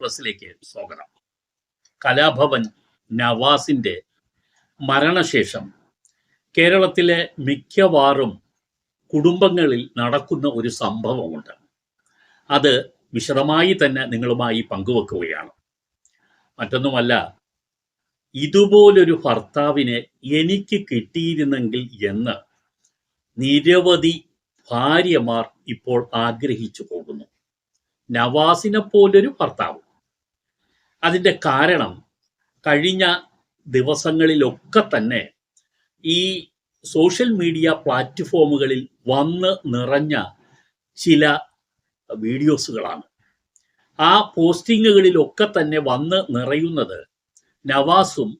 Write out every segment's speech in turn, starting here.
പ്ലസിലേക്ക് സ്വാഗതം. കലാഭവൻ നവാസിന്റെ മരണശേഷം കേരളത്തിലെ മിക്കവാറും കുടുംബങ്ങളിൽ നടക്കുന്ന ഒരു സംഭവമുണ്ട്. അത് വിശദമായി തന്നെ നിങ്ങളുമായി പങ്കുവെക്കുകയാണ്. മറ്റൊന്നുമല്ല ഇതുപോലൊരു ഭർത്താവിനെ എനിക്ക് കിട്ടിയിരുന്നെങ്കിൽ എന്ന് നിരവധി ഭാര്യമാർ ഇപ്പോൾ ആഗ്രഹിച്ചു പോകുന്നു. നവാസിനെ പോലൊരു ഭർത്താവ്. അതിന്റെ കാരണം കഴിഞ്ഞ ദിവസങ്ങളിലൊക്കെ തന്നെ ഈ സോഷ്യൽ മീഡിയ പ്ലാറ്റ്ഫോമുകളിൽ വന്ന് നിറഞ്ഞ ചില വീഡിയോസുകളാണ്. ആ പോസ്റ്റിങ്ങുകളിലൊക്കെ തന്നെ വന്ന് നിറയുന്നത് നവാസും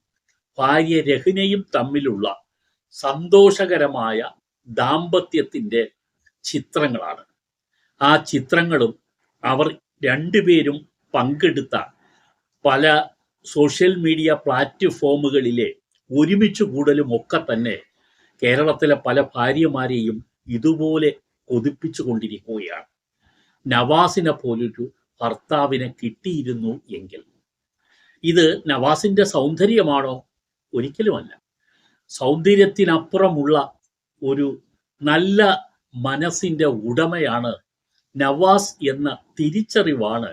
ഭാര്യ രഹ്നയും തമ്മിലുള്ള സന്തോഷകരമായ ദാമ്പത്യത്തിന്റെ ചിത്രങ്ങളാണ്. ആ ചിത്രങ്ങളും അവർ രണ്ടുപേരും പങ്കെടുത്ത പല സോഷ്യൽ മീഡിയ പ്ലാറ്റ്ഫോമുകളിലെ ഒരുമിച്ച് കൂടലും ഒക്കെ തന്നെ കേരളത്തിലെ പല ഭാര്യമാരെയും ഇതുപോലെ കൊതിപ്പിച്ചു കൊണ്ടിരിക്കുകയാണ്. നവാസിനെ പോലൊരു ഭർത്താവിനെ കിട്ടിയിരുന്നു എങ്കിൽ. ഇത് നവാസിന്റെ സൗന്ദര്യമാണോ? ഒരിക്കലുമല്ല. സൗന്ദര്യത്തിനപ്പുറമുള്ള ഒരു നല്ല മനസ്സിന്റെ ഉടമയാണ് നവാസ് എന്ന തിരിച്ചറിവാണ്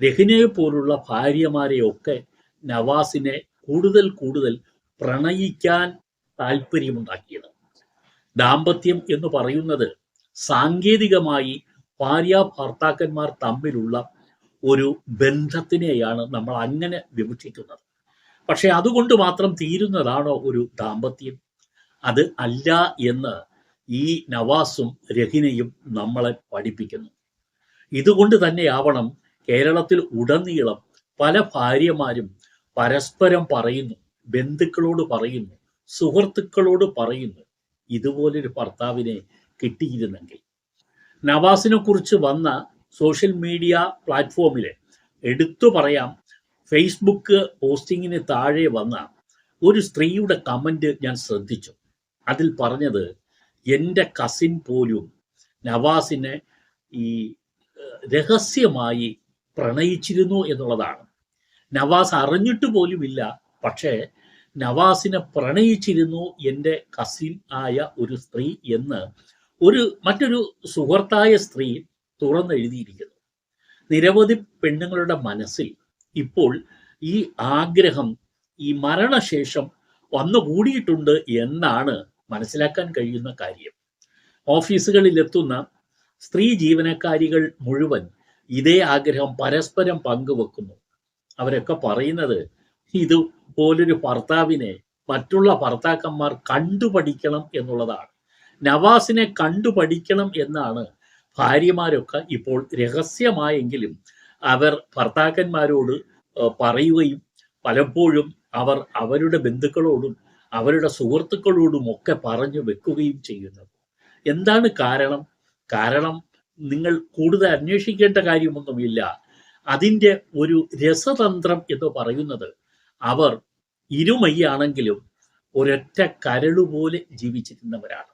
രഹിനയെ പോലുള്ള ഭാര്യമാരെയൊക്കെ നവാസിനെ കൂടുതൽ കൂടുതൽ പ്രണയിക്കാൻ താല്പര്യമുണ്ടാക്കിയത്. ദാമ്പത്യം എന്ന് പറയുന്നത് സാങ്കേതികമായി ഭാര്യ ഭർത്താക്കന്മാർ തമ്മിലുള്ള ഒരു ബന്ധത്തിനെയാണ് നമ്മൾ അങ്ങനെ വിവക്ഷിക്കുന്നത് പക്ഷെ അതുകൊണ്ട് മാത്രം തീരുന്നതാണോ ഒരു ദാമ്പത്യം? അത് അല്ല എന്ന് ഈ നവാസും രഹിനയും നമ്മളെ പഠിപ്പിക്കുന്നു. ഇതുകൊണ്ട് തന്നെയാവണം കേരളത്തിൽ ഉടനീളം പല ഭാര്യമാരും പരസ്പരം പറയുന്നു ബന്ധുക്കളോട് പറയുന്നു സുഹൃത്തുക്കളോട് പറയുന്നു. ഇതുപോലൊരു ഭർത്താവിനെ കിട്ടിയിരുന്നെങ്കിൽ. നവാസിനെ കുറിച്ച് വന്ന സോഷ്യൽ മീഡിയ പ്ലാറ്റ്ഫോമിൽ എടുത്തു പറയാം ഫേസ്ബുക്ക് പോസ്റ്റിങ്ങിന് താഴെ വന്ന ഒരു സ്ത്രീയുടെ കമന്റ് ഞാൻ ശ്രദ്ധിച്ചു. അതിൽ പറഞ്ഞത് എന്റെ കസിൻ പോലും നവാസിനെ ഈ രഹസ്യമായി പ്രണയിച്ചിരുന്നു എന്നുള്ളതാണ്. നവാസ് അറിഞ്ഞിട്ട് പോലുമില്ല പക്ഷേ നവാസിനെ പ്രണയിച്ചിരുന്നു എന്റെ കസിൻ ആയ ഒരു സ്ത്രീ എന്ന് ഒരു മറ്റൊരു സുഹൃത്തായ സ്ത്രീ തുറന്നെഴുതിയിരിക്കുന്നു. നിരവധി പെണ്ണുങ്ങളുടെ മനസ്സിൽ ഇപ്പോൾ ഈ ആഗ്രഹം ഈ മരണശേഷം വന്നുകൂടിയിട്ടുണ്ട് എന്നാണ് മനസ്സിലാക്കാൻ കഴിയുന്ന കാര്യം. ഓഫീസുകളിലെത്തുന്ന സ്ത്രീ ജീവനക്കാരികൾ മുഴുവൻ ഇതേ ആഗ്രഹം പരസ്പരം പങ്കുവെക്കുന്നു. അവരൊക്കെ പറയുന്നത് ഇതുപോലൊരു ഭർത്താവിനെ മറ്റുള്ള ഭർത്താക്കന്മാർ കണ്ടുപഠിക്കണം എന്നുള്ളതാണ്. നവാസിനെ കണ്ടുപഠിക്കണം എന്നാണ് ഭാര്യമാരൊക്കെ ഇപ്പോൾ രഹസ്യമായെങ്കിലും അവർ ഭർത്താക്കന്മാരോട് പറയുകയും പലപ്പോഴും അവർ അവരുടെ ബന്ധുക്കളോടും അവരുടെ സുഹൃത്തുക്കളോടും ഒക്കെ പറഞ്ഞു വെക്കുകയും ചെയ്യുന്നത്. എന്താണ് കാരണം? കാരണം നിങ്ങൾ കൂടുതൽ അന്വേഷിക്കേണ്ട കാര്യമൊന്നുമില്ല. അതിന്റെ ഒരു രസതന്ത്രം എന്ന് പറയുന്നത് അവർ ഇരുമയ്യാണെങ്കിലും ഒരൊറ്റ കരളുപോലെ ജീവിച്ചിരുന്നവരാണ്.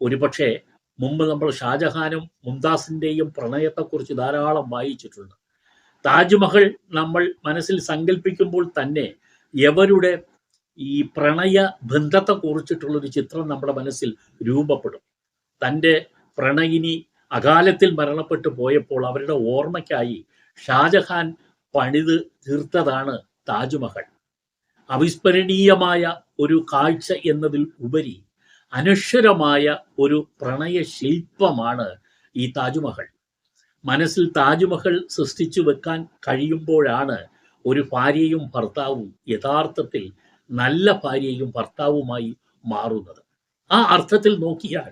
ഒരുപക്ഷെ മുമ്പ് നമ്മൾ ഷാജഹാനും മുംതാസിന്റെയും പ്രണയത്തെക്കുറിച്ച് ധാരാളം വായിച്ചിട്ടുണ്ട്. താജ്മഹൽ നമ്മൾ മനസ്സിൽ സങ്കല്പിക്കുമ്പോൾ തന്നെ എവരുടെ ഈ പ്രണയ ബന്ധത്തെ കുറിച്ചിട്ടുള്ളൊരു ചിത്രം നമ്മുടെ മനസ്സിൽ രൂപപ്പെടും. തന്റെ പ്രണയിനി അകാലത്തിൽ മരണപ്പെട്ടു പോയപ്പോൾ അവരുടെ ഓർമ്മയ്ക്കായി ഷാജഹാൻ പണിത് തീർത്തതാണ് താജ്മഹൽ. അവിസ്മരണീയമായ ഒരു കാഴ്ച എന്നതിൽ ഉപരി അനശ്വരമായ ഒരു പ്രണയ ശില്പമാണ് ഈ താജ്മഹൽ. മനസ്സിൽ താജ്മഹൽ സൃഷ്ടിച്ചു വെക്കാൻ കഴിയുമ്പോഴാണ് ഒരു ഭാര്യയും ഭർത്താവും യഥാർത്ഥത്തിൽ നല്ല ഭാര്യയും ഭർത്താവുമായി മാറുന്നത്. ആ അർത്ഥത്തിൽ നോക്കിയാൽ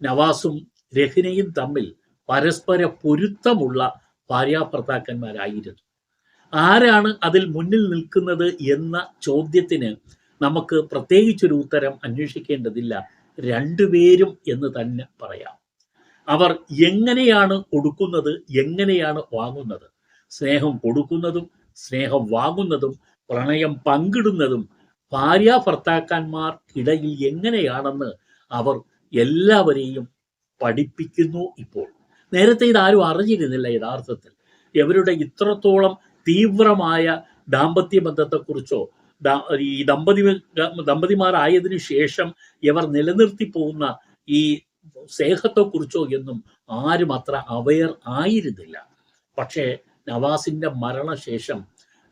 നവാസും രഹ്നയും തമ്മിൽ പരസ്പര പൊരുത്തമുള്ള ഭാര്യാഭർത്താക്കന്മാരായിരുന്നു. ആരാണ് അതിൽ മുന്നിൽ നിൽക്കുന്നത് എന്ന ചോദ്യത്തിന് നമുക്ക് പ്രത്യേകിച്ചൊരു ഉത്തരം അന്വേഷിക്കേണ്ടതില്ല. രണ്ടുപേരും എന്ന് തന്നെ പറയാം. അവർ എങ്ങനെയാണ് കൊടുക്കുന്നത് എങ്ങനെയാണ് വാങ്ങുന്നത്? സ്നേഹം കൊടുക്കുന്നതും സ്നേഹം വാങ്ങുന്നതും പ്രണയം പങ്കിടുന്നതും ഭാര്യ ഭർത്താക്കന്മാർക്കിടയിൽ എങ്ങനെയാണെന്ന് അവർ എല്ലാവരെയും പഠിപ്പിക്കുന്നു ഇപ്പോൾ. നേരത്തെ ഇതാരും അറിഞ്ഞിരുന്നില്ല യഥാർത്ഥത്തിൽ. ഇവരുടെ ഇത്രത്തോളം തീവ്രമായ ദാമ്പത്യ ബന്ധത്തെക്കുറിച്ചോ ഈ ദമ്പതി ദമ്പതിമാരായതിനു ശേഷം ഇവർ നിലനിർത്തി പോകുന്ന ഈ സ്നേഹത്തെക്കുറിച്ചോ എന്നും ആരും അത്ര അവയർ ആയിരുന്നില്ല. പക്ഷേ നവാസിന്റെ മരണശേഷം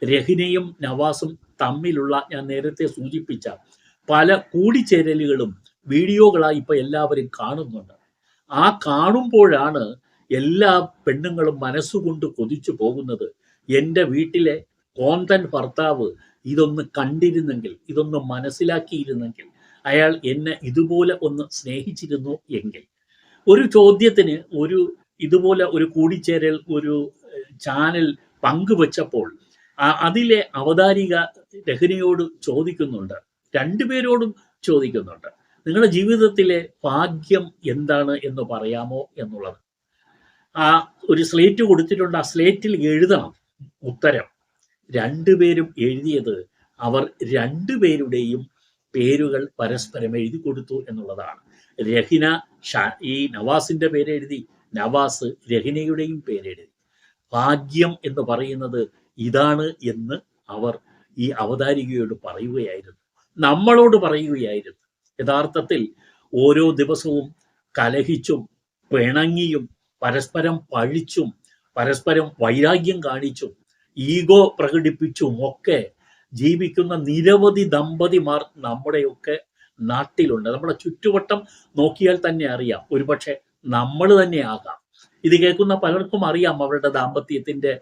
രഹിനയും നവാസും തമ്മിലുള്ള ഞാൻ നേരത്തെ സൂചിപ്പിച്ച പല കൂടിച്ചേരലുകളും വീഡിയോകളായി ഇപ്പൊ എല്ലാവരും കാണുന്നുണ്ട്. ആ കാണുമ്പോഴാണ് എല്ലാ പെണ്ണുങ്ങളും മനസ്സുകൊണ്ട് കൊതിച്ചു പോകുന്നത്. എന്റെ വീട്ടിലെ കോന്തൻ ഭർത്താവ് ഇതൊന്ന് കണ്ടിരുന്നെങ്കിൽ ഇതൊന്ന് മനസ്സിലാക്കിയിരുന്നെങ്കിൽ അയാൾ എന്നെ ഇതുപോലെ ഒന്ന് സ്നേഹിച്ചിരുന്നു എങ്കിൽ. ഒരു ചോദ്യത്തിന് ഒരു ഇതുപോലെ ഒരു കൂടിച്ചേരൽ ഒരു ചാനൽ പങ്കുവച്ചപ്പോൾ അതിലെ അവതാരിക രഹനയോട് ചോദിക്കുന്നുണ്ട്. രണ്ടുപേരോടും ചോദിക്കുന്നുണ്ട്. നിങ്ങളുടെ ജീവിതത്തിലെ ഭാഗ്യം എന്താണ് എന്ന് പറയാമോ എന്നുള്ളത്. ആ ഒരു സ്ലേറ്റ് കൊടുത്തിട്ടുണ്ട്. ആ സ്ലേറ്റിൽ എഴുതണം. ഉത്തരം. രണ്ടുപേരും എഴുതിയത് അവർ രണ്ടുപേരുടെയും പേരുകൾ പരസ്പരം എഴുതി കൊടുത്തു എന്നുള്ളതാണ്. രഹിന ഈ നവാസിന്റെ പേരെഴുതി. നവാസ് രഹിനയുടെയും പേരെഴുതി. ഭാഗ്യം എന്ന് പറയുന്നത് ഇതാണ് എന്ന് അവർ ഈ അവതാരികയോട് പറയുകയായിരുന്നു. നമ്മളോട് പറയുകയായിരുന്നു. യഥാർത്ഥത്തിൽ ഓരോ ദിവസവും കലഹിച്ചും പിണങ്ങിയും പരസ്പരം പഴിച്ചും പരസ്പരം വൈരാഗ്യം കാണിച്ചും ഈഗോ പ്രകടിപ്പിച്ചും ഒക്കെ ജീവിക്കുന്ന നിരവധി ദമ്പതിമാർ നമ്മുടെയൊക്കെ നാട്ടിലുണ്ട്. നമ്മുടെ ചുറ്റുവട്ടം നോക്കിയാൽ തന്നെ അറിയാം. ഒരുപക്ഷെ നമ്മൾ തന്നെ ആകാം. ഇത് കേൾക്കുന്ന പലർക്കും അറിയാം അവരുടെ ദാമ്പത്യത്തിന്റെ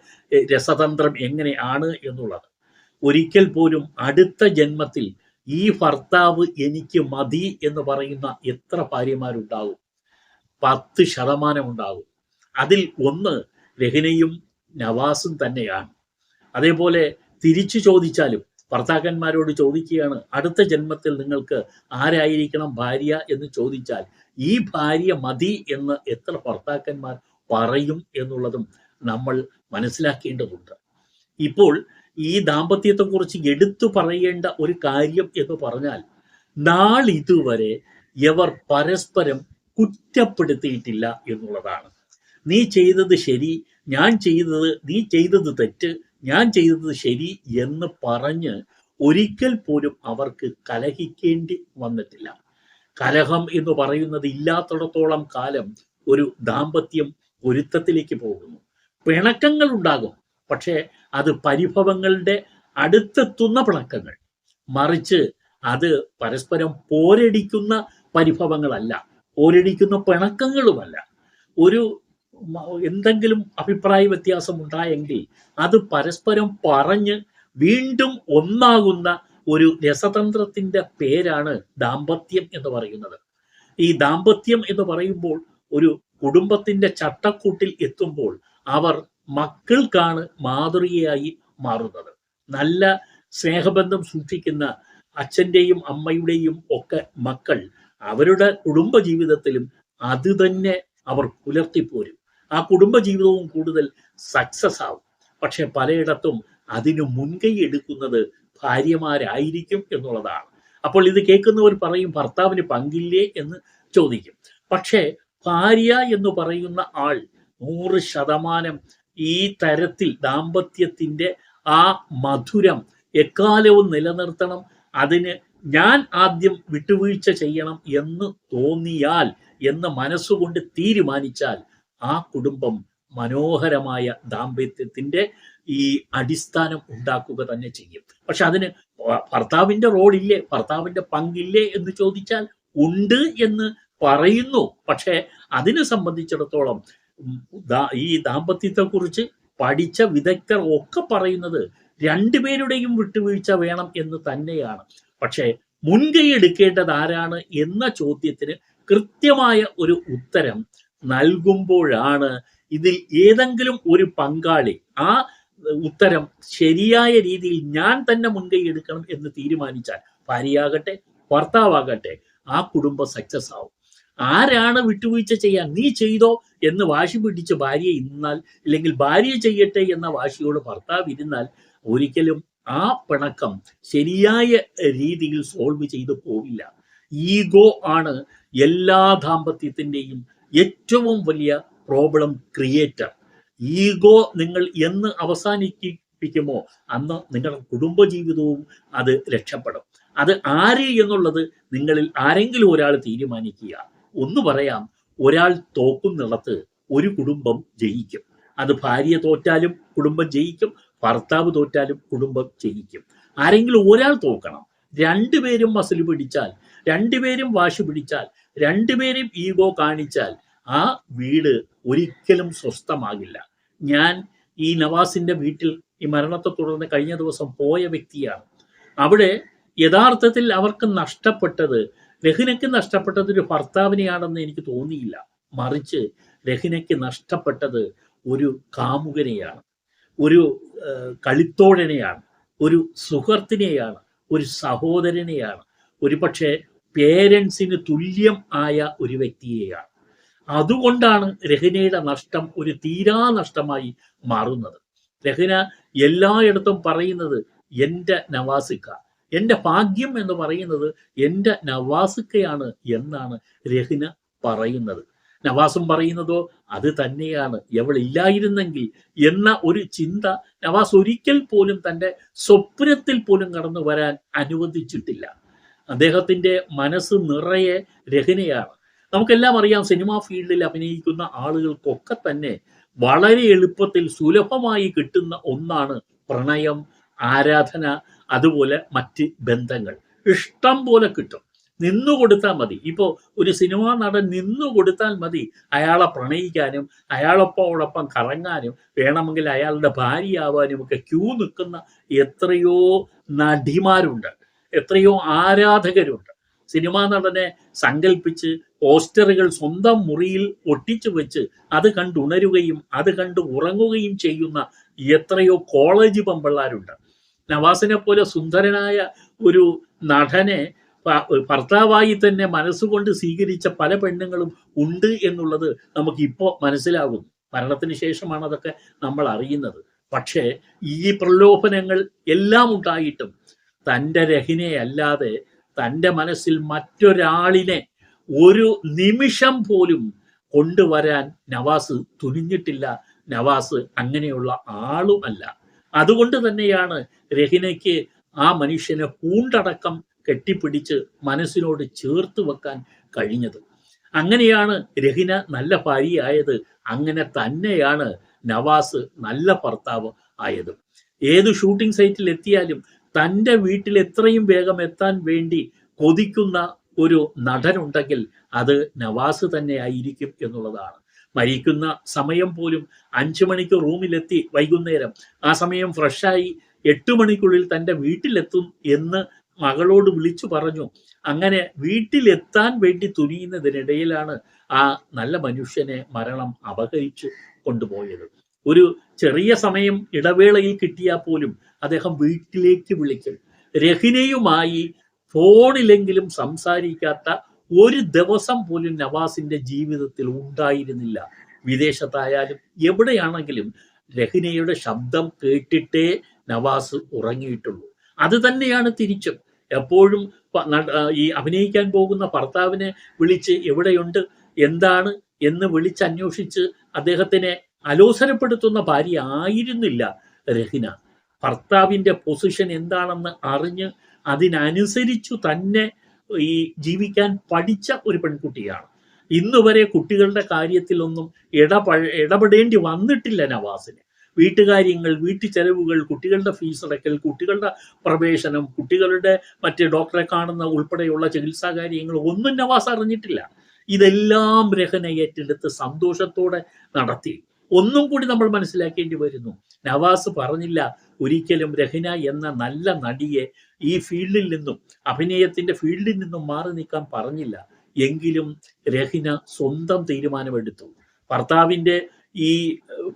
രസതന്ത്രം എങ്ങനെയാണ് എന്നുള്ളത്. ഒരിക്കൽ പോലും അടുത്ത ജന്മത്തിൽ ഈ ഭർത്താവ് എനിക്ക് മതി എന്ന് പറയുന്ന എത്ര ഭാര്യമാരുണ്ടാകും പത്ത് ശതമാനം ഉണ്ടാകും അതിൽ ഒന്ന് രഹനയും നവാസും തന്നെയാണ്. അതേപോലെ തിരിച്ചു ചോദിച്ചാലും ഭർത്താക്കന്മാരോട് ചോദിക്കുകയാണ് അടുത്ത ജന്മത്തിൽ നിങ്ങൾക്ക് ആരായിരിക്കണം ഭാര്യ? എന്ന് ചോദിച്ചാൽ ഈ ഭാര്യ മതി എന്ന് എത്ര ഭർത്താക്കന്മാർ പറയും എന്നുള്ളതും നമ്മൾ മനസ്സിലാക്കേണ്ടതുണ്ട്. ഇപ്പോൾ ഈ ദാമ്പത്യത്തെക്കുറിച്ച് എടുത്തു പറയേണ്ട ഒരു കാര്യം എന്ന് പറഞ്ഞാൽ നാളിതുവരെ ഇവർ പരസ്പരം കുറ്റപ്പെടുത്തിയിട്ടില്ല എന്നുള്ളതാണ്. നീ ചെയ്തത് ശരി ഞാൻ ചെയ്തത് നീ ചെയ്തത് തെറ്റ് ഞാൻ ചെയ്തത് ശരി എന്ന് പറഞ്ഞ് ഒരിക്കൽ പോലും അവർക്ക് കലഹിക്കേണ്ടി വന്നിട്ടില്ല. കലഹം എന്ന് പറയുന്നത് ഇല്ലാത്തിടത്തോളം കാലം ഒരു ദാമ്പത്യം പൊരുത്തത്തിലേക്ക് പോകുന്നു. പിണക്കങ്ങൾ ഉണ്ടാകും പക്ഷേ അത് പരിഭവങ്ങളുടെ അടുത്തെത്തുന്ന പിണക്കങ്ങൾ. മറിച്ച് അത് പരസ്പരം പോരടിക്കുന്ന പരിഭവങ്ങളല്ല പോരടിക്കുന്ന പിണക്കങ്ങളുമല്ല. ഒരു എന്തെങ്കിലും അഭിപ്രായ വ്യത്യാസം ഉണ്ടായെങ്കിൽ അത് പരസ്പരം പറഞ്ഞ് വീണ്ടും ഒന്നാകുന്ന ഒരു രസതന്ത്രത്തിന്റെ പേരാണ് ദാമ്പത്യം എന്ന് പറയുന്നത്. ഈ ദാമ്പത്യം എന്ന് പറയുമ്പോൾ ഒരു കുടുംബത്തിന്റെ ചട്ടക്കൂട്ടിൽ എത്തുമ്പോൾ അവർ മക്കൾക്കാണ് മാതൃകയായി മാറുന്നത്. നല്ല സ്നേഹബന്ധം സൂക്ഷിക്കുന്ന അച്ഛന്റെയും അമ്മയുടെയും ഒക്കെ മക്കൾ അവരുടെ കുടുംബ ജീവിതത്തിലും അത് തന്നെ അവർ പുലർത്തിപ്പോരും. ആ കുടുംബ ജീവിതവും കൂടുതൽ സക്സസ് ആവും. പക്ഷെ പലയിടത്തും അതിന് മുൻകൈ എടുക്കുന്നത് ഭാര്യമാരായിരിക്കും എന്നുള്ളതാണ്. അപ്പോൾ ഇത് കേൾക്കുന്നവർ പറയും ഭർത്താവിന് പങ്കില്ലേ? എന്ന് ചോദിക്കും. പക്ഷേ ഭാര്യ എന്ന് പറയുന്ന ആൾ നൂറ് ശതമാനം ഈ തരത്തിൽ ദാമ്പത്യത്തിന്റെ ആ മധുരം എക്കാലവും നിലനിർത്തണം. അതിന് ഞാൻ ആദ്യം വിട്ടുവീഴ്ച ചെയ്യണം എന്ന് തോന്നിയാൽ എന്ന് മനസ്സുകൊണ്ട് തീരുമാനിച്ചാൽ ആ കുടുംബം മനോഹരമായ ദാമ്പത്യത്തിന്റെ ഈ അടിസ്ഥാനം ഉണ്ടാക്കുക തന്നെ ചെയ്യും. പക്ഷെ അതിന് ഭർത്താവിന്റെ റോളില്ലേ ഭർത്താവിന്റെ പങ്കില്ലേ എന്ന് ചോദിച്ചാൽ ഉണ്ട് എന്ന് പറയുന്നു. പക്ഷേ അതിനെ സംബന്ധിച്ചിടത്തോളം ഈ ദാമ്പത്യത്തെക്കുറിച്ച് പഠിച്ച വിദഗ്ധർ ഒക്കെ പറയുന്നത് രണ്ടുപേരുടെയും വിട്ടുവീഴ്ച വേണം എന്ന് തന്നെയാണ്. പക്ഷേ മുൻകൈ എടുക്കേണ്ടത് ആരാണ് എന്ന ചോദ്യത്തിന് കൃത്യമായ ഒരു ഉത്തരം നൽകുമ്പോഴാണ് ഇതിൽ ഏതെങ്കിലും ഒരു പങ്കാളി ആ ഉത്തരം ശരിയായ രീതിയിൽ ഞാൻ തന്നെ മുൻകൈ എടുക്കണം എന്ന് തീരുമാനിച്ചാൽ ഭാര്യയാകട്ടെ ഭർത്താവാകട്ടെ ആ കുടുംബം സക്സസ് ആവും. ആരാണ് വിട്ടുവീഴ്ച ചെയ്യാൻ നീ ചെയ്തോ എന്ന് വാശി പിടിച്ച് ഭാര്യ ഇന്നാൽ അല്ലെങ്കിൽ ഭാര്യ ചെയ്യട്ടെ എന്ന വാശിയോട് ഭർത്താവ് ഇരുന്നാൽ ഒരിക്കലും ആ പിണക്കം ശരിയായ രീതിയിൽ സോൾവ് ചെയ്തു പോവില്ല. ഈഗോ ആണ് എല്ലാ ദാമ്പത്യത്തിന്റെയും ഏറ്റവും വലിയ പ്രോബ്ലം ക്രിയേറ്റർ ഈഗോ നിങ്ങൾ എന്ന് അവസാനിപ്പിക്കുമോ അന്ന് നിങ്ങളുടെ കുടുംബജീവിതവും അത് രക്ഷപ്പെടും. അത് ആര് എന്നുള്ളത് നിങ്ങളിൽ ആരെങ്കിലും ഒരാൾ തീരുമാനിക്കുക. ഒന്ന് പറയാം ഒരാൾ തോക്കും തോക്കുന്നിടത്ത് ഒരു കുടുംബം ജയിക്കും. അത് ഭാര്യ തോറ്റാലും കുടുംബം ജയിക്കും ഭർത്താവ് തോറ്റാലും കുടുംബം ജയിക്കും. ആരെങ്കിലും ഒരാൾ തോക്കണം രണ്ടുപേരും മസിൽ പിടിച്ചാൽ രണ്ടുപേരും വാശി പിടിച്ചാൽ രണ്ടുപേരും ഈഗോ കാണിച്ചാൽ ആ വീട് ഒരിക്കലും സ്വസ്ഥമാകില്ല. ഞാൻ ഈ നവാസിന്റെ വീട്ടിൽ ഈ മരണത്തെ തുടർന്ന് കഴിഞ്ഞ ദിവസം പോയ വ്യക്തിയാണ്. അവിടെ യഥാർത്ഥത്തിൽ അവർക്ക് നഷ്ടപ്പെട്ടത് രഹിനയ്ക്ക് നഷ്ടപ്പെട്ടത് ഒരു ഭർത്താവിനെയാണെന്ന് എനിക്ക് തോന്നിയില്ല. മറിച്ച് രഹിനയ്ക്ക് നഷ്ടപ്പെട്ടത് ഒരു കാമുകനെയാണ്. ഒരു കളിത്തോഴനെയാണ്. ഒരു സുഹൃത്തിനെയാണ്. ഒരു സഹോദരനെയാണ്. ഒരു പക്ഷേ പേരൻസിന് തുല്യം ആയ ഒരു വ്യക്തിയെയാണ്. അതുകൊണ്ടാണ് രഹിനയുടെ നഷ്ടം ഒരു തീരാ നഷ്ടമായി മാറുന്നത്. രഹിന എല്ലായിടത്തും പറയുന്നത് എന്റെ നവാസിക്ക എന്റെ ഭാഗ്യം എന്ന് പറയുന്നത് എന്റെ നവാസുക്കയാണ് എന്നാണ് രഹിന പറയുന്നത്. നവാസും പറയുന്നതോ അത് തന്നെയാണ്. എവളില്ലായിരുന്നെങ്കിൽ എന്ന ഒരു ചിന്ത നവാസ് ഒരിക്കൽ പോലും തന്റെ സ്വപ്നത്തിൽ പോലും കടന്നു വരാൻ അനുവദിച്ചിട്ടില്ല. അദ്ദേഹത്തിന്റെ മനസ്സ് നിറയെ രഹനയാണ്. നമുക്കെല്ലാം അറിയാം സിനിമാ ഫീൽഡിൽ അഭിനയിക്കുന്ന ആളുകൾക്കൊക്കെ തന്നെ വളരെ എളുപ്പത്തിൽ സുലഭമായി കിട്ടുന്ന ഒന്നാണ് പ്രണയം. ആരാധന അതുപോലെ മറ്റ് ബന്ധങ്ങൾ. ഇഷ്ടം പോലെ കിട്ടും. നിന്നു കൊടുത്താൽ മതി. ഇപ്പോൾ ഒരു സിനിമാ നടൻ നിന്നു കൊടുത്താൽ മതി. അയാളെ പ്രണയിക്കാനും അയാളൊപ്പോടൊപ്പം കറങ്ങാനും വേണമെങ്കിൽ അയാളുടെ ഭാര്യയാവാനും ഒക്കെ ക്യൂ നിൽക്കുന്ന എത്രയോ നടിമാരുണ്ട്. എത്രയോ ആരാധകരുണ്ട്. സിനിമാ നടനെ സങ്കല്പിച്ച് പോസ്റ്ററുകൾ സ്വന്തം മുറിയിൽ ഒട്ടിച്ചു വെച്ച് അത് കണ്ടുണരുകയും അത് കണ്ട് ഉറങ്ങുകയും ചെയ്യുന്ന എത്രയോ കോളേജ് പമ്പിള്ളാരുണ്ട്. നവാസിനെ പോലെ സുന്ദരനായ ഒരു നടനെ ഭർത്താവായി തന്നെ മനസ്സുകൊണ്ട് സ്വീകരിച്ച പല പെണ്ണുങ്ങളും ഉണ്ട് എന്നുള്ളത് നമുക്കിപ്പോൾ മനസ്സിലാകുന്നു. മനസ്സിലാകും മരണത്തിന് ശേഷമാണ് അതൊക്കെ നമ്മൾ അറിയുന്നത്. പക്ഷേ ഈ പ്രലോഭനങ്ങൾ എല്ലാം ഉണ്ടായിട്ടും തന്റെ രഹിനെ അല്ലാതെ തന്റെ മനസ്സിൽ മറ്റൊരാളിനെ ഒരു നിമിഷം പോലും കൊണ്ടുവരാൻ നവാസ് തുനിഞ്ഞിട്ടില്ല. നവാസ് അങ്ങനെയുള്ള ആളുമല്ല. അതുകൊണ്ട് തന്നെയാണ് രഹിനയ്ക്ക് ആ മനുഷ്യനെ പൂണ്ടടക്കം കെട്ടിപ്പിടിച്ച് മനസ്സിനോട് ചേർത്ത് വെക്കാൻ കഴിഞ്ഞത്. അങ്ങനെയാണ് രഹിന നല്ല ഭാര്യയായത്. അങ്ങനെ തന്നെയാണ് നവാസ് നല്ല ഭർത്താവ് ആയത്. ഏത് ഷൂട്ടിംഗ് സൈറ്റിൽ എത്തിയാലും തന്റെ വീട്ടിൽ എത്രയും വേഗം എത്താൻ വേണ്ടി കൊതിക്കുന്ന ഒരു നടനുണ്ടെങ്കിൽ അത് നവാസ് തന്നെ ആയിരിക്കും എന്നുള്ളതാണ്. മരിക്കുന്ന സമയം പോലും അഞ്ചു മണിക്ക് റൂമിലെത്തി വൈകുന്നേരം. ആ സമയം ഫ്രഷായി എട്ട് മണിക്കുള്ളിൽ തന്റെ വീട്ടിലെത്തും എന്ന് മകളോട് വിളിച്ചു പറഞ്ഞു. അങ്ങനെ വീട്ടിലെത്താൻ വേണ്ടി തുനിയുന്നതിനിടയിലാണ് ആ നല്ല മനുഷ്യനെ മരണം അപഹരിച്ചു കൊണ്ടുപോയത്. ഒരു ചെറിയ സമയം ഇടവേളയിൽ കിട്ടിയാൽ പോലും അദ്ദേഹം വീട്ടിലേക്ക് വിളിക്കും. രഹിനയുമായി ഫോണിലെങ്കിലും സംസാരിക്കാത്ത ഒരു ദിവസം പോലും നവാസിന്റെ ജീവിതത്തിൽ ഉണ്ടായിരുന്നില്ല. വിദേശത്തായാലും എവിടെയാണെങ്കിലും രഹിനയുടെ ശബ്ദം കേട്ടിട്ടേ നവാസ് ഉറങ്ങിയിട്ടുള്ളൂ. അത് തന്നെയാണ് തിരിച്ചും. എപ്പോഴും ഈ അഭിനയിക്കാൻ പോകുന്ന ഭർത്താവിനെ വിളിച്ച് എവിടെയുണ്ട്? എന്താണ്? എന്ന് വിളിച്ചന്വേഷിച്ച് അദ്ദേഹത്തിനെ അലോസരപ്പെടുത്തുന്ന ഭാര്യ ആയിരുന്നില്ല രഹിന. ഭർത്താവിന്റെ പൊസിഷൻ എന്താണെന്ന് അറിഞ്ഞ് അതിനനുസരിച്ചു തന്നെ ഈ ജീവിക്കാൻ പഠിച്ച ഒരു പെൺകുട്ടിയാണ്. ഇന്ന് വരെ കുട്ടികളുടെ കാര്യത്തിലൊന്നും ഇടപഴ ഇടപെടേണ്ടി വന്നിട്ടില്ല നവാസിന്. വീട്ടുകാര്യങ്ങൾ വീട്ടു ചെലവുകൾ കുട്ടികളുടെ ഫീസ് അടക്കൽ കുട്ടികളുടെ പ്രവേശനം കുട്ടികളുടെ മറ്റ് ഡോക്ടറെ കാണുന്ന ഉൾപ്പെടെയുള്ള ചികിത്സാ കാര്യങ്ങൾ ഒന്നും നവാസ് അറിഞ്ഞിട്ടില്ല. ഇതെല്ലാം രഹന ഏറ്റെടുത്ത് സന്തോഷത്തോടെ നടത്തി. ഒന്നും കൂടി നമ്മൾ മനസ്സിലാക്കേണ്ടി വരുന്നു. നവാസ് പറഞ്ഞില്ല ഒരിക്കലും രഹ്ന എന്ന നല്ല നടിയെ ഈ ഫീൽഡിൽ നിന്നും അഭിനയത്തിന്റെ ഫീൽഡിൽ നിന്നും മാറി നിൽക്കാൻ പറഞ്ഞില്ല. എങ്കിലും രഹിന സ്വന്തം തീരുമാനമെടുത്തു. ഭർത്താവിന്റെ ഈ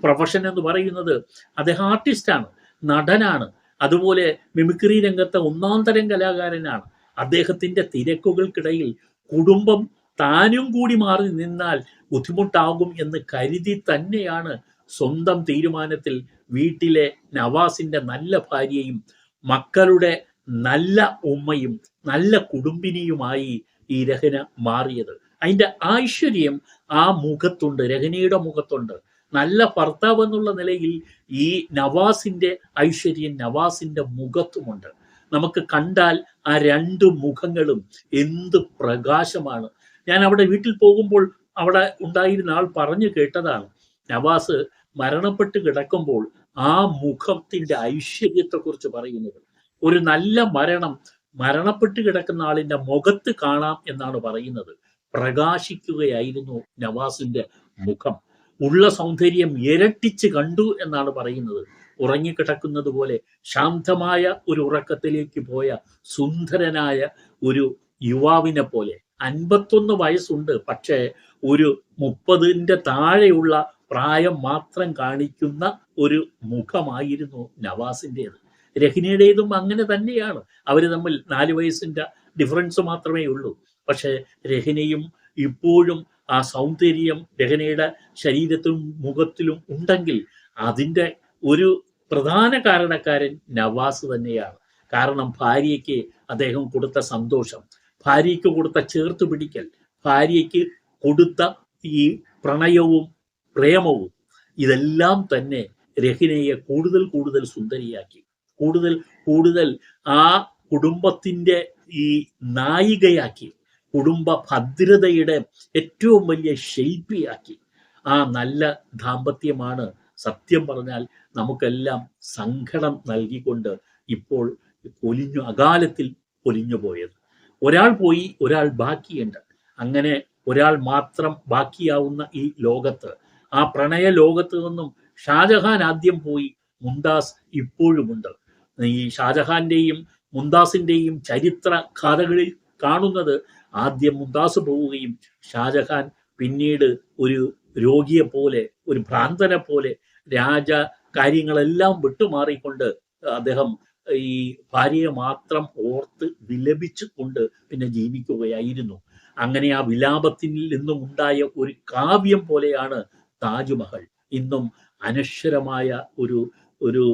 പ്രൊഫഷൻ എന്ന് പറയുന്നത് അദ്ദേഹം ആർട്ടിസ്റ്റാണ് നടനാണ് അതുപോലെ മിമിക്രി രംഗത്തെ ഒന്നാം തരം കലാകാരനാണ്. അദ്ദേഹത്തിന്റെ തിരക്കുകൾക്കിടയിൽ കുടുംബം താനും കൂടി മാറി നിന്നാൽ ബുദ്ധിമുട്ടാകും എന്ന് കരുതി തന്നെയാണ് സ്വന്തം തീരുമാനത്തിൽ വീട്ടിലെ നവാസിന്റെ നല്ല ഭാര്യയും മക്കളുടെ നല്ല ഉമ്മയും നല്ല കുടുംബിനിയുമായി ഈ രഹന മാറിയത്. അതിന്റെ ഐശ്വര്യം ആ മുഖത്തുണ്ട് രഹനയുടെ മുഖത്തുണ്ട്. നല്ല ഭർത്താവ് എന്നുള്ള നിലയിൽ ഈ നവാസിന്റെ ഐശ്വര്യം നവാസിന്റെ മുഖത്തുമുണ്ട്. നമുക്ക് കണ്ടാൽ ആ രണ്ട് മുഖങ്ങളും എന്ത് പ്രകാശമാണ്. ഞാൻ അവിടെ വീട്ടിൽ പോകുമ്പോൾ അവിടെ ഉണ്ടായിരുന്ന ആൾ പറഞ്ഞു കേട്ടതാണ്. നവാസ് മരണപ്പെട്ട് കിടക്കുമ്പോൾ ആ മുഖത്തിന്റെ ഐശ്വര്യത്തെക്കുറിച്ച് പറയുന്നത്. ഒരു നല്ല മരണം മരണപ്പെട്ട് കിടക്കുന്ന ആളിന്റെ മുഖത്ത് കാണാം എന്നാണ് പറയുന്നത്. പ്രകാശിക്കുകയായിരുന്നു നവാസിന്റെ മുഖം. ഉള്ള സൗന്ദര്യം ഇരട്ടിച്ച് കണ്ടു എന്നാണ് പറയുന്നത്. ഉറങ്ങിക്കിടക്കുന്നത് പോലെ ശാന്തമായ ഒരു ഉറക്കത്തിലേക്ക് പോയ സുന്ദരനായ ഒരു യുവാവിനെ പോലെ. അൻപത്തൊന്ന് വയസ്സുണ്ട് പക്ഷേ ഒരു മുപ്പതിന്റെ താഴെയുള്ള പ്രായം മാത്രം കാണിക്കുന്ന ഒരു മുഖമായിരുന്നു നവാസിന്റെത്. രഹിനയുടേതും അങ്ങനെ തന്നെയാണ്. അവർ തമ്മിൽ നാല് വയസ്സിന്റെ ഡിഫറൻസ് മാത്രമേ ഉള്ളൂ. പക്ഷേ രഹിനയും ഇപ്പോഴും ആ സൗന്ദര്യം രഹനയുടെ ശരീരത്തിലും മുഖത്തിലും ഉണ്ടെങ്കിൽ അതിന്റെ ഒരു പ്രധാന കാരണക്കാരൻ നവാസ് തന്നെയാണ്. കാരണം ഭാര്യയ്ക്ക് അദ്ദേഹം കൊടുത്ത സന്തോഷം ഭാര്യയ്ക്ക് കൊടുത്ത ചേർത്ത് പിടിക്കൽ ഭാര്യയ്ക്ക് കൊടുത്ത ഈ പ്രണയവും പ്രേമവും ഇതെല്ലാം തന്നെ രഹിനയെ കൂടുതൽ കൂടുതൽ സുന്ദരിയാക്കി. കൂടുതൽ കൂടുതൽ ആ കുടുംബത്തിന്റെ ഈ നായികയാക്കി കുടുംബ ഭദ്രതയുടെ ഏറ്റവും വലിയ ശില്പിയാക്കി. ആ നല്ല ദാമ്പത്യമാണ് സത്യം പറഞ്ഞാൽ നമുക്കെല്ലാം സങ്കടം നൽകിക്കൊണ്ട് ഇപ്പോൾ പൊലിഞ്ഞു അകാലത്തിൽ പൊലിഞ്ഞു പോയത്. ഒരാൾ പോയി ഒരാൾ ബാക്കിയുണ്ട്. അങ്ങനെ ഒരാൾ മാത്രം ബാക്കിയാവുന്ന ഈ ലോകത്ത് ആ പ്രണയ ലോകത്ത് നിന്നും ഷാജഹാൻ ആദ്യം പോയി മുംതാസ് ഇപ്പോഴുമുണ്ട്. ഈ ഷാജഹാന്റെയും മുംതാസിന്റെയും ചരിത്ര കഥകളിൽ കാണുന്നത് ആദ്യം മുംതാസ് പോവുകയും ഷാജഹാൻ പിന്നീട് ഒരു രോഗിയെ പോലെ ഒരു ഭ്രാന്തനെ പോലെ രാജ കാര്യങ്ങളെല്ലാം വിട്ടുമാറിക്കൊണ്ട് അദ്ദേഹം ഈ ഭാര്യയെ മാത്രം ഓർത്ത് വിലപിച്ചു കൊണ്ട് പിന്നെ ജീവിക്കുകയായിരുന്നു. അങ്ങനെ ആ വിലാപത്തിൽ നിന്നും ഉണ്ടായ ഒരു കാവ്യം പോലെയാണ് താജ്മഹൽ ഇന്നും അനശ്വരമായ ഒരു ഒരു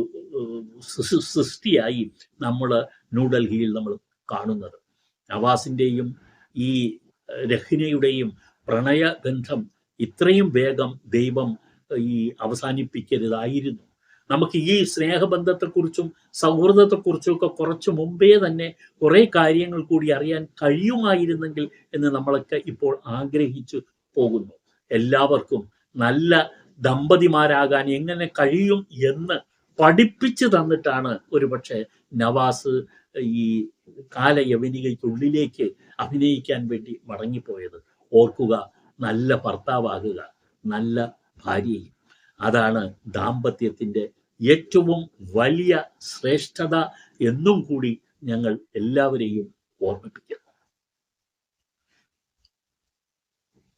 സൃഷ്ടിയായി നമ്മൾ ന്യൂഡൽഹിയിൽ നമ്മൾ കാണുന്നത്. നവാസിന്റെയും ഈ രഹിനയുടെയും പ്രണയബന്ധം ഇത്രയും വേഗം ദൈവം ഈ അവസാനിപ്പിക്കരുതായിരുന്നു. നമുക്ക് ഈ സ്നേഹബന്ധത്തെക്കുറിച്ചും സൗഹൃദത്തെക്കുറിച്ചും ഒക്കെ കുറച്ച് മുമ്പേ തന്നെ കുറേ കാര്യങ്ങൾ കൂടി അറിയാൻ കഴിയുമായിരുന്നെങ്കിൽ എന്ന് നമ്മളൊക്കെ ഇപ്പോൾ ആഗ്രഹിച്ചു പോകുന്നു. എല്ലാവർക്കും നല്ല ദമ്പതിമാരാകാൻ എങ്ങനെ കഴിയും എന്ന് പഠിപ്പിച്ചു തന്നിട്ടാണ് ഒരുപക്ഷെ നവാസ് ഈ കാലയവനികയ്ക്കുള്ളിലേക്ക് അഭിനയിക്കാൻ വേണ്ടി മടങ്ങിപ്പോയത്. ഓർക്കുക നല്ല ഭർത്താവാകുക നല്ല ഭാര്യയും. അതാണ് ദാമ്പത്യത്തിന്റെ ഏറ്റവും വലിയ ശ്രേഷ്ഠത എന്നും കൂടി ഞങ്ങൾ എല്ലാവരെയും ഓർമ്മിപ്പിക്കുന്നു.